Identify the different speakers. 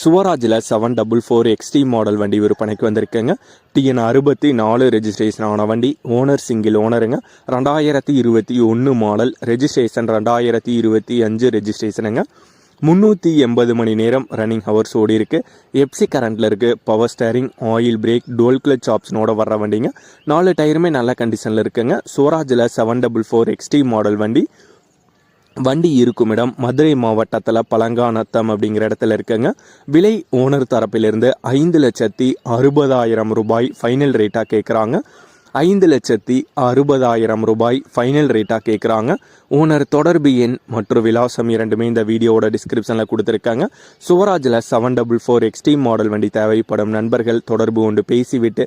Speaker 1: சுவராஜில் seven double four XT model வண்டி விற்பனைக்கு வந்திருக்கேங்க. TN அறுபத்தி நாலு ரெஜிஸ்ட்ரேஷன் ஆன வண்டி ஓனர் சிங்கிள் ஓனருங்க ரெண்டாயிரத்தி இருபத்தி ஒன்று மாடல் ரெஜிஸ்ட்ரேஷன் ரெண்டாயிரத்தி இருபத்தி அஞ்சு ரெஜிஸ்ட்ரேஷனுங்க முந்நூற்றி எண்பது மணி நேரம் ரன்னிங் ஹவர்ஸ் ஓடி இருக்கு. எப்சி கரண்ட்டில் இருக்குது power steering oil brake dual clutch ஆப்ஷனோட வர்ற வண்டிங்க. நாலு டயருமே நல்ல கண்டிஷனில் இருக்குங்க. சுவராஜில் seven double four XT model வண்டி வண்டி இருக்கும் இடம் மதுரை மாவட்டத்தில் பழங்கானத்தம் அப்படிங்கிற இடத்துல இருக்குங்க. விலை ஓனர் தரப்பிலிருந்து ஐந்து லட்சத்தி அறுபதாயிரம் ரூபாய் ஃபைனல் ரேட்டாக கேட்குறாங்க ஐந்து லட்சத்தி அறுபதாயிரம் ரூபாய் ஃபைனல் ரேட்டாக கேட்குறாங்க ஓனர் தொடர்பு எண் மற்றும் விலாசம் இரண்டுமே இந்த வீடியோவோட டிஸ்கிரிப்ஷனில் கொடுத்துருக்காங்க. சுவராஜில் seven double four extreme model வண்டி தேவைப்படும் நண்பர்கள் தொடர்பு கொண்டு பேசிவிட்டு